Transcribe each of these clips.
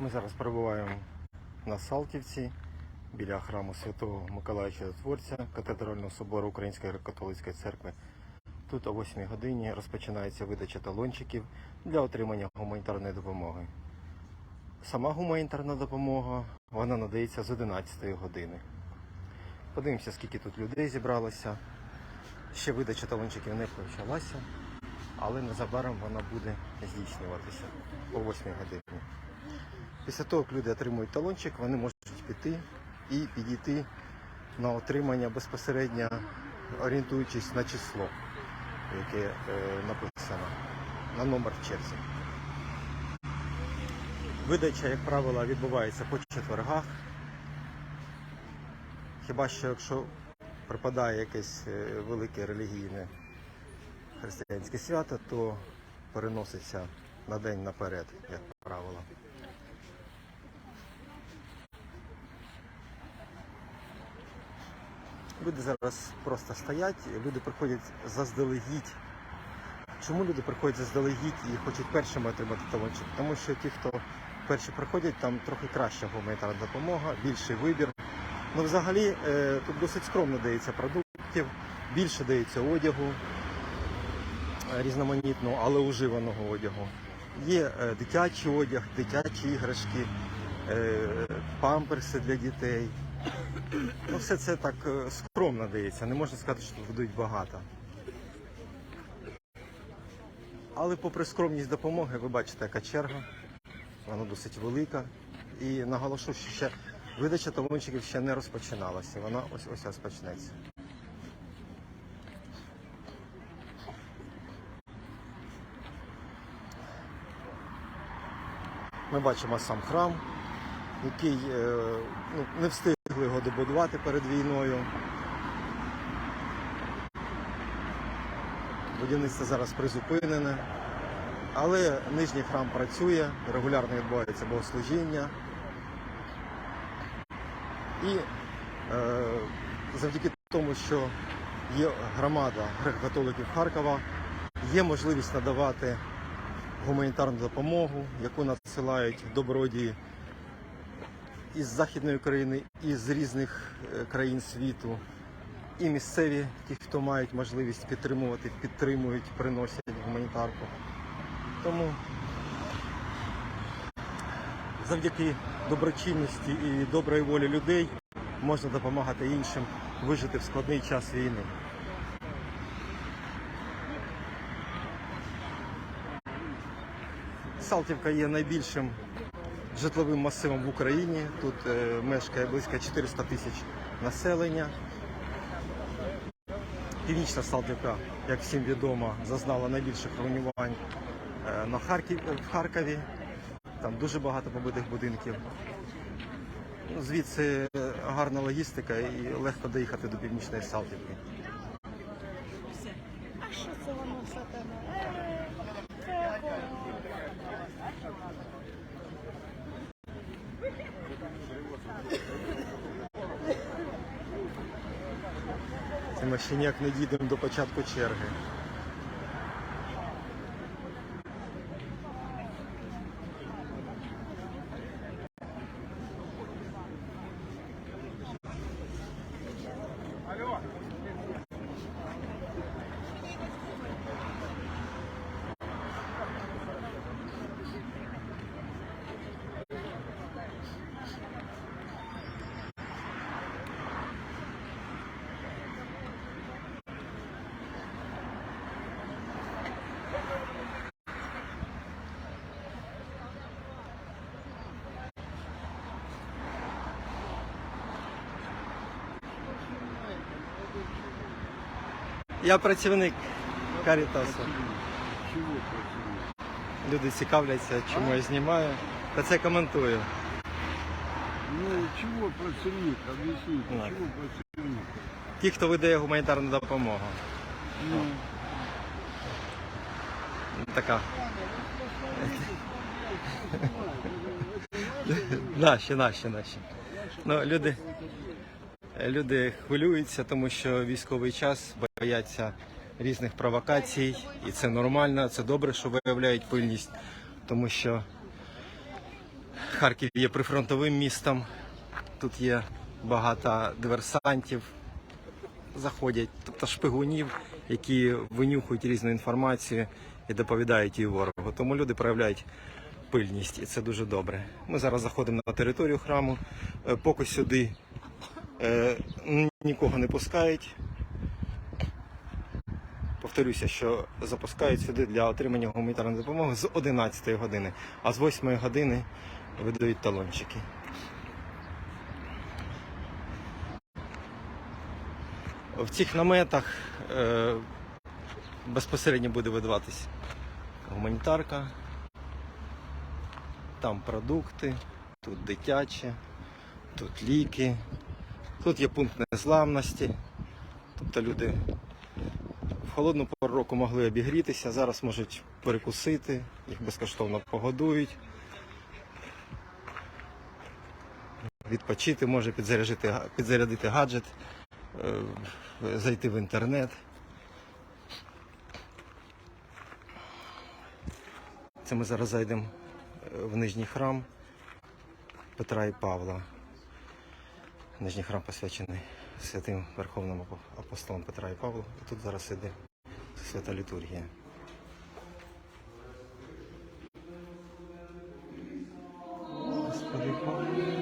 Ми зараз перебуваємо на Салтівці біля храму Святого Миколая Чудотворця, катедрального собору Української греко-католицької церкви. Тут о 8 годині розпочинається видача талончиків для отримання гуманітарної допомоги. Сама гуманітарна допомога вона надається з 11 години. Подивимося, скільки тут людей зібралося. Ще видача талончиків не почалася, але незабаром вона буде здійснюватися о 8 годині. Після того, як люди отримують талончик, вони можуть піти і підійти на отримання безпосередньо орієнтуючись на число, яке е, написано, на номер в черзі. Видача, як правило, відбувається по четвергах. Хіба що якщо припадає якесь е, велике релігійне християнське свято, то переноситься на день наперед, як правило. Люди зараз просто стоять, люди приходять заздалегідь. Чому люди приходять заздалегідь і хочуть першими отримати талончик? Тому що ті, хто перші приходять, там трохи краща гуманітарна допомога, більший вибір. Ну, взагалі, е, тут досить скромно дається продуктів, більше дається одягу е, різноманітного, але уживаного одягу. Є е, дитячий одяг, дитячі іграшки, памперси для дітей. Ну, все це так е, скромно дається, не можна сказати, що тут видають багато. Але попри скромність допомоги, ви бачите, яка черга, вона досить велика. І наголошу, що ще видача талончиків ще не розпочиналася, вона ось ось розпочнеться. Ми бачимо сам храм, який е, ну, не встигли його добудувати перед війною. Будівництво зараз призупинене, але нижній храм працює, регулярно відбувається богослужіння. І е, завдяки тому, що є громада греко-католиків Харкова, є можливість надавати гуманітарну допомогу, яку надсилають добродії із Західної України, і з різних е, країн світу. І місцеві, ті, хто мають можливість підтримувати, підтримують, приносять гуманітарку. Тому завдяки доброчинності і доброї волі людей можна допомагати іншим вижити в складний час війни. Салтівка є найбільшим житловим масивом в Україні. Тут е, мешкає близько 400 тисяч населення. Північна Салтівка, як всім відомо, зазнала найбільших руйнувань е, на Харків, в Харкові. Там дуже багато побитих будинків. Ну, Звідси е, гарна логістика і легко доїхати до північної Салтівки. А що це воно сатана? Ми ще ніяк не дійдемо до початку черги. Я працівник Карітасу. Люди цікавляться, чому я знімаю. Та це коментую. Ну, чего працівник? Объясните, Так. працівник? Ті, хто видає гуманітарну допомогу. Ну, Така. Наші, наші, наші. Ну, люди, люди хвилюються, тому що військовий час бояться різних провокацій, і це нормально, це добре, що виявляють пильність, тому що Харків є прифронтовим містом. Тут є багато диверсантів, заходять, тобто шпигунів, які винюхують різну інформацію і доповідають її ворогу. Тому люди проявляють пильність, і це дуже добре. Ми зараз заходимо на територію храму. Е, Поки сюди е, нікого не пускають. Повторюся, що запускають сюди для отримання гуманітарної допомоги з 11 години, а з 8 години видають талончики. В цих наметах е, безпосередньо буде видаватись гуманітарка, там продукти, тут дитяче, тут ліки, тут є пункт незламності. Тобто люди в холодну пору року могли обігрітися, зараз можуть перекусити, їх безкоштовно погодують. Відпочити може підзарядити, підзарядити гаджет, е, зайти в інтернет. Це ми зараз зайдемо е, в нижній храм Петра і Павла. Нижній храм посвячений святим Верховним апостолом Петра і Павла. І тут зараз іде свята літургія. Господи, помилуй.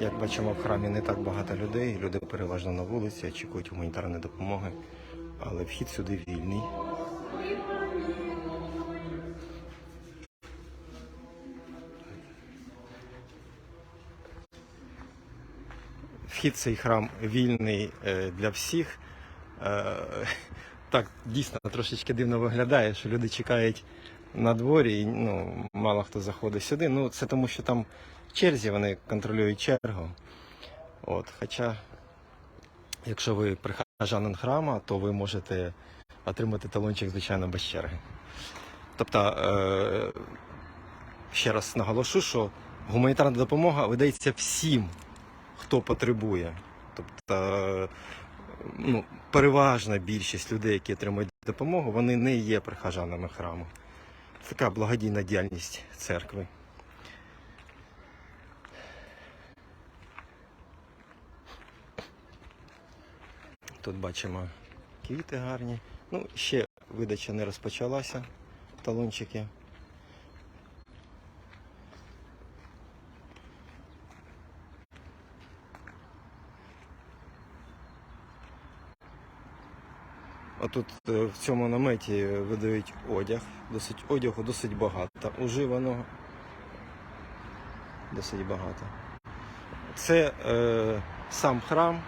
Як бачимо, в храмі не так багато людей. Люди переважно на вулиці, очікують гуманітарної допомоги, але вхід сюди вільний. Вхід цей храм вільний е, для всіх. Е, Так, дійсно трошечки дивно виглядає, що люди чекають на дворі, і ну, мало хто заходить сюди. Ну, це тому, що там в черзі вони контролюють чергу. От, хоча Якщо ви прихожанин храма, то ви можете отримати талончик, звичайно, без черги. Тобто, е, ще раз наголошу, що гуманітарна допомога видається всім, хто потребує. Тобто, ну, переважна більшість людей, які отримують допомогу, вони не є прихожанами храму. Така благодійна діяльність церкви. Тут бачимо квіти гарні. Ну, ще видача не розпочалася. Талончики. А тут е, в цьому наметі видають одяг. Досить одягу досить багато. Уживаного досить багато. Це е, сам храм.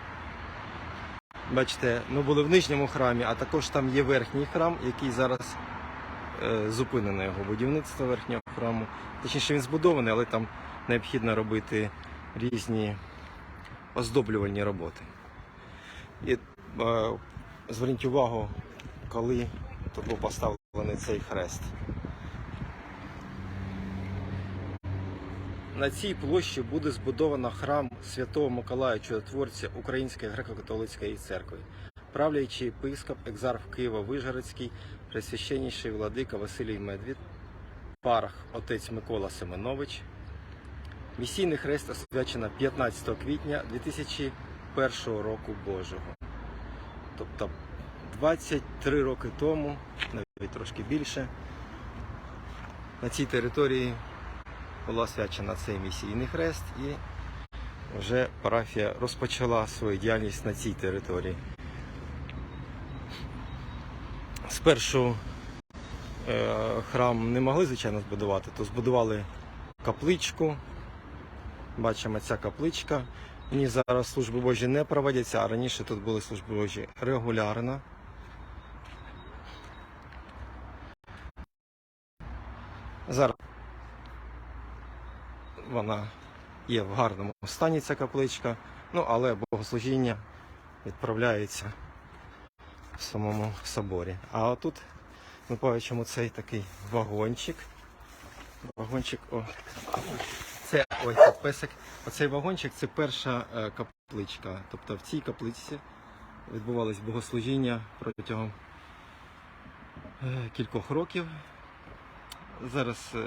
Бачите, ми були в нижньому храмі, а також там є верхній храм, який зараз е, зупинено його будівництво верхнього храму. Точніше, він збудований, але там необхідно робити різні оздоблювальні роботи. І е, зверніть увагу, коли тут був поставлений цей хрест. На цій площі буде збудовано храм Святого Миколая Чудотворця Української греко-католицької церкви. Правляючий єпископ, екзарх Києва Вижгородський, пресвященніший владика Василій Медвід, парах отець Микола Семенович. Місійний хрест освячено 15 квітня 2001 року Божого. Тобто 23 роки тому, навіть трошки більше, на цій території була освячена цей місійний хрест і вже парафія розпочала свою діяльність на цій території. Спершу е, храм не могли, звичайно, збудувати, то збудували капличку. Бачимо, ця капличка. В ній зараз служби Божі не проводяться, а раніше тут були служби Божі регулярно. Зараз вона є в гарному стані, ця капличка, ну але богослужіння відправляється в самому соборі. А тут ми бачимо цей такий вагончик. Вагончик, о, це ой, песик. Оцей вагончик це перша е, капличка. Тобто в цій капличці відбувалось богослужіння протягом е, кількох років. Зараз е,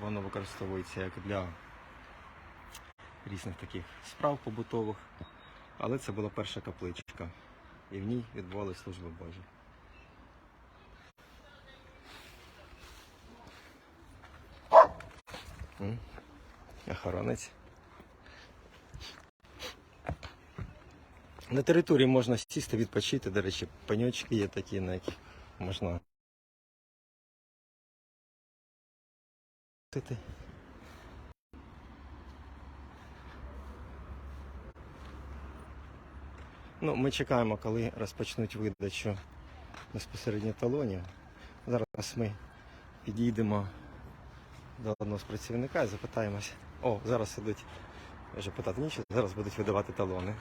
воно використовується як для різних таких справ побутових, але це була перша капличка, і в ній відбувалися служби Божі. Охоронець. На території можна сісти, відпочити, до речі, пеньочки є такі, на яких можна. Ну, ми чекаємо, коли розпочнуть видачу безпосередньо талонів. Зараз ми підійдемо до одного з працівника і запитаємось. О, зараз ідуть вже питати нічого, зараз будуть видавати талони.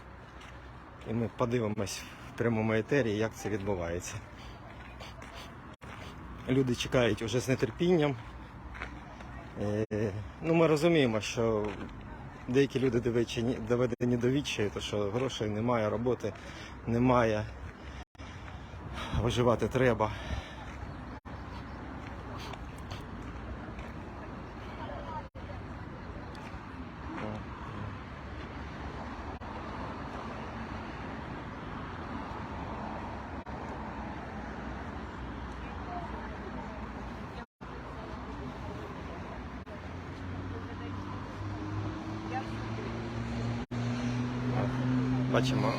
І ми подивимось в прямому етері, як це відбувається. Люди чекають уже з нетерпінням. Е, Ну, ми розуміємо, що деякі люди доведені до відчаю, то що грошей немає, роботи немає, виживати треба. Бачимо.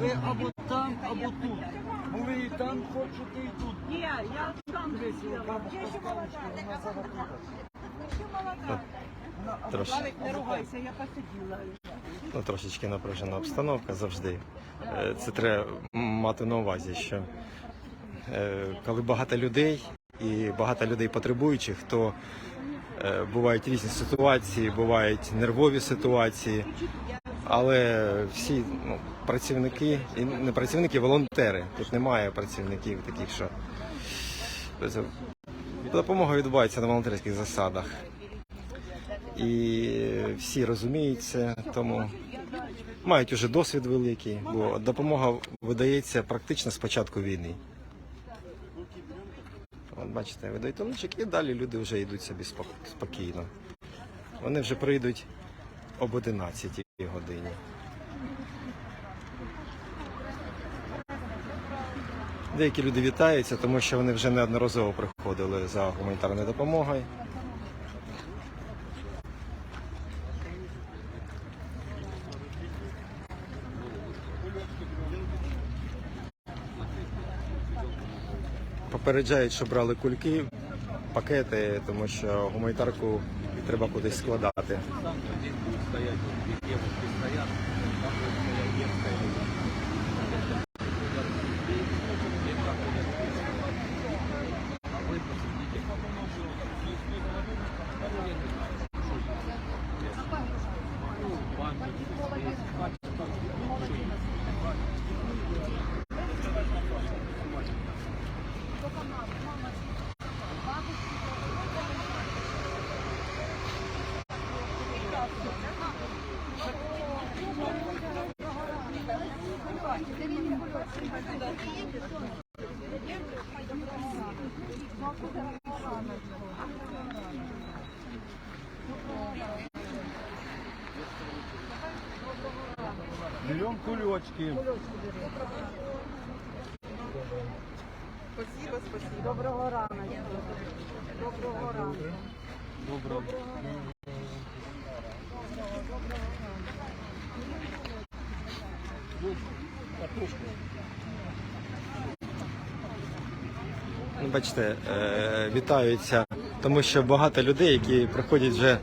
Ви або там, або тут. Були і там, хочете і тут. Ні, я там яка Я ще молода. Ще молода. Трошки. Не ругайся, я посиділа. Ну, трошечки напряжена обстановка завжди. Е, Це треба мати на увазі, що е, коли багато людей і багато людей потребуючих, то е, бувають різні ситуації, бувають нервові ситуації. Але всі ну, працівники, і не працівники, волонтери. Тут немає працівників таких, що допомога відбувається на волонтерських засадах. І всі розуміють це, тому мають уже досвід великий, бо допомога видається практично з початку війни. От бачите, видають талончик і далі люди вже йдуть собі спокійно. Вони вже прийдуть об 11 годині. Деякі люди вітаються, тому що вони вже неодноразово приходили за гуманітарною допомогою. Попереджають, що брали кульки, пакети, тому що гуманітарку треба кудись складати. Берем кулечки. Доброго ранку. Доброго ранку. Добро. Ну, бачите, е, вітаються, тому що багато людей, які приходять вже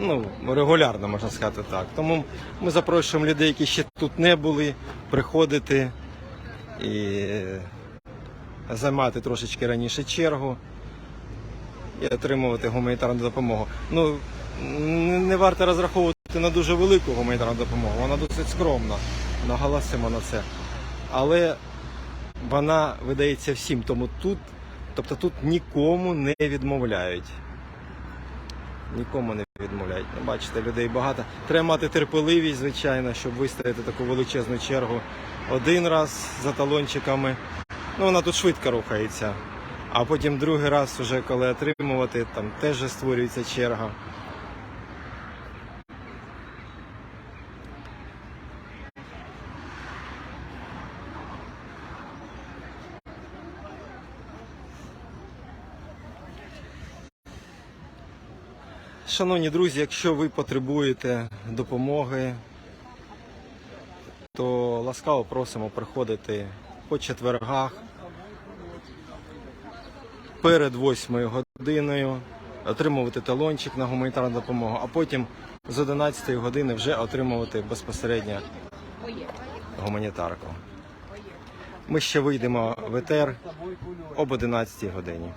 ну, регулярно, можна сказати так. Тому ми запрошуємо людей, які ще тут не були, приходити і займати трошечки раніше чергу і отримувати гуманітарну допомогу. Ну, не варто розраховувати на дуже велику гуманітарну допомогу, вона досить скромна, наголосимо на це. Але вона видається всім, тому тут, тобто тут нікому не відмовляють. Нікому не відмовляють. Ну, бачите, людей багато. Треба мати терпеливість, звичайно, щоб вистояти таку величезну чергу один раз за талончиками. Ну, вона тут швидко рухається. А потім другий раз, вже коли отримувати, там теж створюється черга. Шановні друзі, якщо ви потребуєте допомоги, то ласкаво просимо приходити по четвергах перед 8 годиною, отримувати талончик на гуманітарну допомогу, а потім з 11 години вже отримувати безпосередньо гуманітарку. Ми ще вийдемо в етер об 11 годині.